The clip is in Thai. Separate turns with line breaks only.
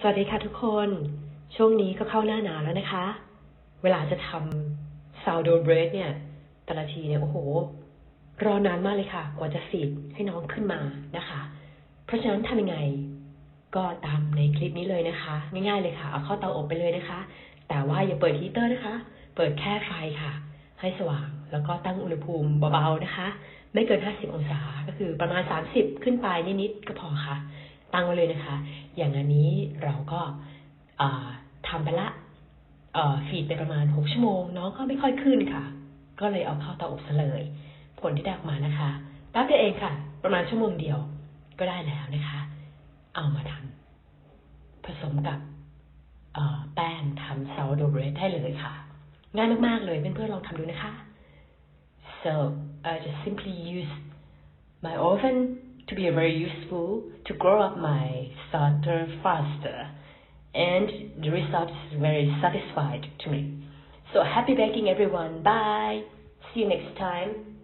สวัสดีค่ะทุกคน ช่วงนี้ก็เข้าหน้าหนาวแล้วนะคะ เวลาจะทำซาวโดเบรดเนี่ย แต่ละทีเนี่ยโอ้โห รอนานมากเลยค่ะ กว่าจะฟีดให้น้องขึ้นมานะคะ เพราะฉะนั้นทำยังไง ก็ตามในคลิปนี้เลยนะคะ ง่ายๆเลยค่ะ เอาเข้าเตาอบไปเลยนะคะ แต่ว่าอย่าเปิดฮีเตอร์นะคะ เปิดแค่ไฟค่ะ ให้สว่างแล้วก็ตั้งอุณหภูมิเบาๆนะคะ ไม่เกิน 50 องศา ก็คือประมาณ 30 ขึ้นไปนิดๆก็พอค่ะ ตั้งไว้เลยนะคะ อย่างอันนี้เราก็ทำไปละฟีดไปประมาณ 6 ชั่วโมง น้องก็ไม่ค่อยขึ้นค่ะ ก็เลยเอาเข้าเตาอบซะเลย ผลที่ได้ออกมานะคะแป๊บเดียวเองค่ะ ประมาณชั่วโมงเดียวก็ได้แล้วนะคะ เอามาทำผสมกับแป้งทำซาวโดเบรดได้เลยค่ะ ง่ายมาก ๆ เลยเพื่อนๆลองทำดูนะคะ so I just simply use my oven to be very useful to grow up my starter faster. And the result is very satisfied to me. So happy baking everyone. Bye. See you next time